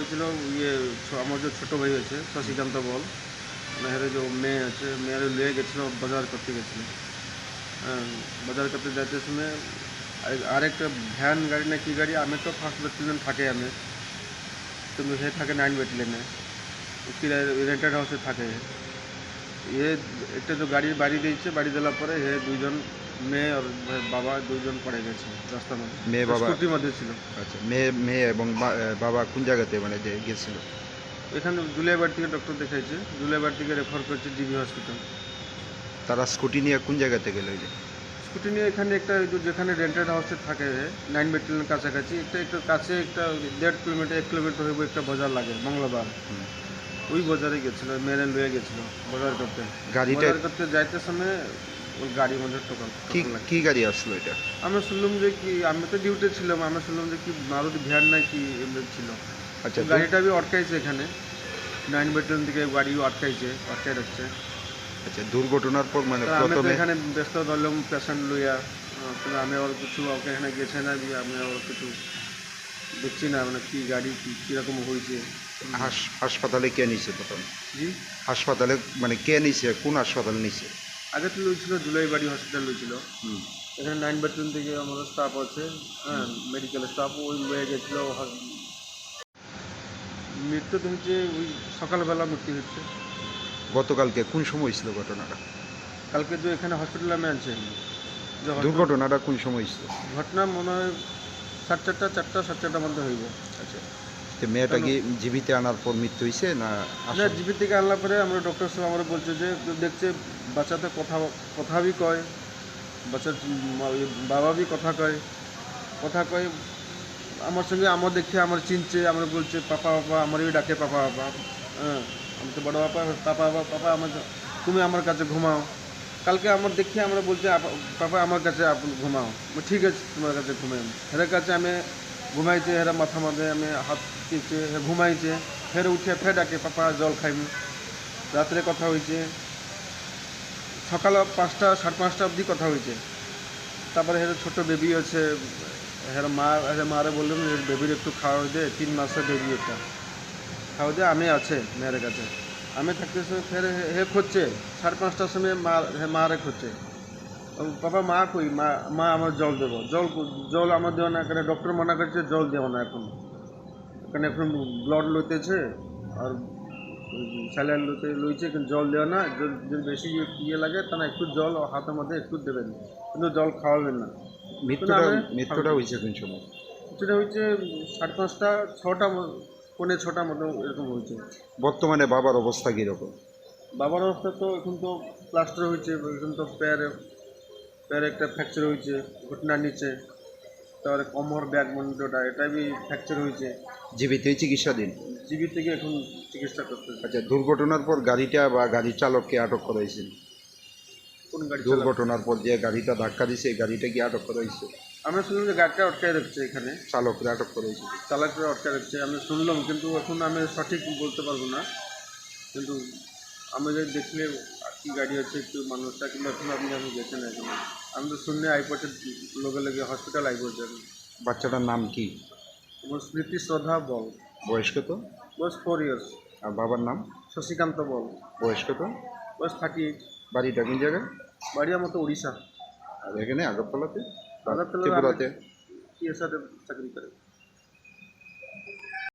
হয়েছিল ইয়ে আমার যে ছোটো ভাই আছে শশীকান্ত বল। মেহের যে মেয়ে আছে মেয়ের লিয়ে গেছিল বাজার করতে গেছিল। হ্যাঁ, বাজার করতে যাইতে সময় আর- আরেকটা ভ্যান গাড়ি না কি গাড়ি আমি তো ফার্স্ট ব্যাটালিয়ন থাকে আমি। কিন্তু সে থাকে নাইন ব্যাটালিয়নে রেন্টেড হাউসে থাকে। এ একটা তো গাড়ি বাড়ি দিয়েছে বাড়ি দেওয়ার পরে হে দুইজন মেয়ে আর বাবা দুইজন পড়ে গেছে রাস্তার মধ্যে। মেয়ে বাবা স্কুটির মধ্যে ছিল। আচ্ছা মেয়ে মেয়ে এবং বাবা কোন জায়গাতে মানে যে গেছিল? এখানে জুলাইবার থেকে ডক্টর দেখাইছে জুলাইবার থেকে রেফার করছে জিবি হসপিটাল তারা স্কুটি নিয়ে কোন জায়গাতে গেল যে? স্কুটি নিয়ে এখানে একটা যেখানে রেন্টেড হাউসে থাকে নাইন ব্যাটালিয়ন কাছাকাছি একটা একটা কাছে একটা দেড় কিলোমিটার এক কিলোমিটার হইব একটা বাজার লাগে মঙ্গলবার। ওই বাজারে গেছিল মেরে লয়ে গেছিল বাজার করতে। গাড়িটা বাজার করতে যাইতে সময় ওই গাড়ির মধ্যে টোকাল কি কি গাড়ি আসলো এটা? আমি শুনলাম যে কি আমি তো ডিউটি ছিলাম আমি শুনলাম যে কি মারুতি ভ্যান না কি এমনি ছিল। আচ্ছা গাড়িটা বি আটকাইছে এখানে। নাইন ব্যাটালিয়ন থেকে গাড়ি আটকাইছে আটকাই রাখছে। আচ্ছা দুর্ঘটনার পর মানে আমি তো প্রথমে এখানে ব্যস্ত ধরলাম পেশেন্ট লইয়া। আমি আর কিছু ওকে এখানে গেছে না আমি আর কিছু দেখছি না মানে কি গাড়ি কি কীরকম হয়েছে? হাস- হাসপাতালে কে নিছে প্রথম? জি? হাসপাতালে মানে কে নিছে কোন হাসপাতাল নিছে? আগে তো লইছিল জুলাইবাড়ি হসপিটাল লইছিল। হুম। এখানে নাইন ব্যাটালিয়ন থেকে আমাদের স্টাফ আছে হ্যাঁ মেডিকেল স্টাফ ওই লয়ে গেছিল মৃত্যু তো হচ্ছে ওই সকালবেলা মৃত্যু হচ্ছে। গতকালকে কোন সময় ছিল ঘটনাটা? কালকে তো এখানে হসপিটালে আমি আনছি। দুর্ঘটনাটা কোন সময় ছিল ঘটনা মনে হয় সাড়ে চারটা চারটা সাড়ে চারটার মধ্যে হইব। আচ্ছা। তো মেয়েটা কি জীবিত আনার পর মৃত্যু হয়েছে না না আসল- জিবি থেকে আনলা পরে আমরা ডক্টর সাহেব আমরা বলছে যে দেখছে বাচ্চাতে কথা কথা বি কয় বাচ্চার ইয়ে বাবা বি কথা কয় কথা কয় আমার সঙ্গে আমার দেখে আমার চিনছে আমরা বলছে পাপা পাপা আমারই ডাকে পাপা পাপা। হ্যাঁ আমি তো বড় পাপা পাপা পাপা পাপা আমার তুমি আমার কাছে ঘুমাও। কালকে আমার দেখে আমরা বলছে পাপা, আমার কাছে ঘুমাও। ঠিক আছে, তোমার কাছে ঘুমাই হের কাছে আমি ঘুমাইছে, হেরা মাথা মাঝে আমি হাত দিচ্ছে হে ঘুমাইছে। ফের উঠে ফের ডাকে, পাপা, জল খাইম রাত্রে কথা হয়েছে সকাল পাঁচটা, সাড়ে পাঁচটা অবধি কথা হয়েছে তারপরে হের ছোট বেবি আছে, হের মা, হের মারে বললাম এর বেবির একটু খাওয়া দে, তিন মাসের বেবি এটা খাওয়া দে, আমি আছে, মেয়ের কাছে। আমি থাকতেছে ফের হে- খুঁজছে সাড়ে পাঁচটার সময় মা হে মারে খুঁজছে। বাবা মা কই? মা মা আমার জল দেবো। জল জল আমার দেওয়া না এখানে ডক্টর মানা করছে জল দেবো না এখন। এখানে এখন ব্লাড লইতেছে আর স্যালাইন লইতে লইছে কিন্তু জল দেওয়া না। যদি বেশি ইয়ে- লাগে তাহলে একটু জল হাতের মধ্যে একটু দেবেন। কিন্তু জল খাওয়াবেন না। মৃত্যুটা মৃত্যুটা হয়েছে কোন সময়? সেটা হচ্ছে সাড়ে পাঁচটা ছটা পৌনে ছটা মতো এরকম হয়েছে। বর্তমানে বাবার অবস্থা কীরকম? বাবার অবস্থা তো এখন তো প্লাস্টার হয়েছে এখন তো প্যারে প্যারে একটা ফ্র্যাকচার হয়েছে ঘটনার নিচে। তারপরে কমর ব্যাগ মন্ডটা এটা বি ফ্র্যাকচার হয়েছে। জীবিত চিকিৎসাধীন? জিবি থেকে এখন চিকিৎসা করতে আচ্ছা দুর্ঘটনার পর গাড়িটা বা গাড়ি চালককে আটক করা হয়েছে? কোন গাড়ি দুর্ঘটনার পর যে গাড়িটা ধাক্কা দিয়েছে এই গাড়িটা কি আটক করা হয়েছে? আমরা শুনলাম যে গাড়িটা আটকায় রাখছে এখানে। চালকরা আটক করা হয়েছে চালকরা আটকায় রাখছে আমি শুনলাম কিন্তু এখন আমি সঠিক বলতে পারব না। কিন্তু আমি যদি দেখলে আর কি গাড়ি আছে একটু মানুষটা কিন্তু এখন আপনি আমি গেছেন এখন আমি তো শুনে আইপড়ছে লগে লগে হসপিটাল আইপড়ছে বাচ্চাটার নাম কি? আমার স্মৃতি শ্রদ্ধা বল। বয়স কত বয়স ফোর ইয়ার্স আর বাবার নাম? শশীকান্ত বল। বয়স কত বয়স থার্টি এইট বাড়িটা কোন জায়গায়? বাড়ি আমার তো উড়িষ্যা আর এখানে আগরতলাতে? আগরতলা ত্রিপুরাতে টিএসআর চাকরি করে?